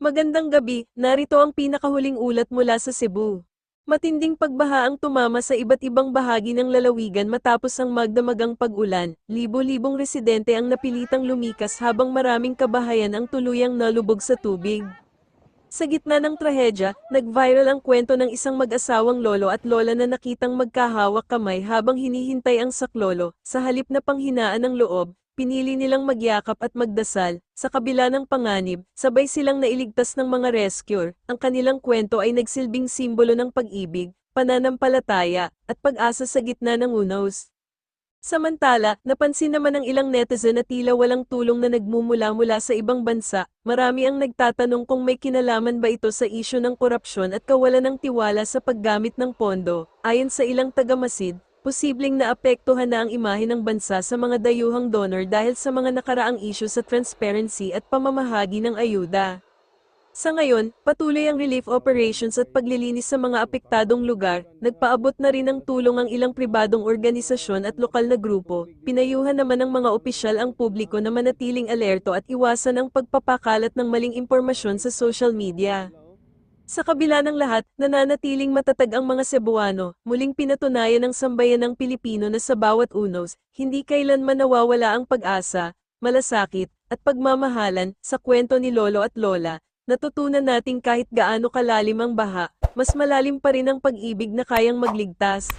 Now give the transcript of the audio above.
Magandang gabi, narito ang pinakahuling ulat mula sa Cebu. Matinding pagbaha ang tumama sa iba't ibang bahagi ng lalawigan matapos ang magdamagang pag-ulan. Libo-libong residente ang napilitang lumikas habang maraming kabahayan ang tuluyang nalubog sa tubig. Sa gitna ng trahedya, nag-viral ang kwento ng isang mag-asawang lolo at lola na nakitang magkahawak kamay habang hinihintay ang saklolo. Sa halip na panghinaan ng loob, pinili nilang magyakap at magdasal. Sa kabila ng panganib, sabay silang nailigtas ng mga rescuer. Ang kanilang kwento ay nagsilbing simbolo ng pag-ibig, pananampalataya, at pag-asa sa gitna ng unos. Samantala, napansin naman ng ilang netizen na tila walang tulong na nagmumula mula sa ibang bansa. Marami ang nagtatanong kung may kinalaman ba ito sa isyu ng korupsyon at kawalan ng tiwala sa paggamit ng pondo. Ayon sa ilang tagamasid, posibleng naapektuhan na ang imahe ng bansa sa mga dayuhang donor dahil sa mga nakaraang isyu sa transparency at pamamahagi ng ayuda. Sa ngayon, patuloy ang relief operations at paglilinis sa mga apektadong lugar, nagpaabot na rin ng tulong ang ilang pribadong organisasyon at lokal na grupo, pinayuhan naman ng mga opisyal ang publiko na manatiling alerto at iwasan ang pagpapakalat ng maling impormasyon sa social media. Sa kabila ng lahat, nananatiling matatag ang mga Cebuano, muling pinatunayan ng sambayan ng Pilipino na sa bawat unos, hindi kailanman nawawala ang pag-asa, malasakit, at pagmamahalan, sa kwento ni Lolo at Lola, natutunan nating kahit gaano kalalim ang baha, mas malalim pa rin ang pag-ibig na kayang magligtas.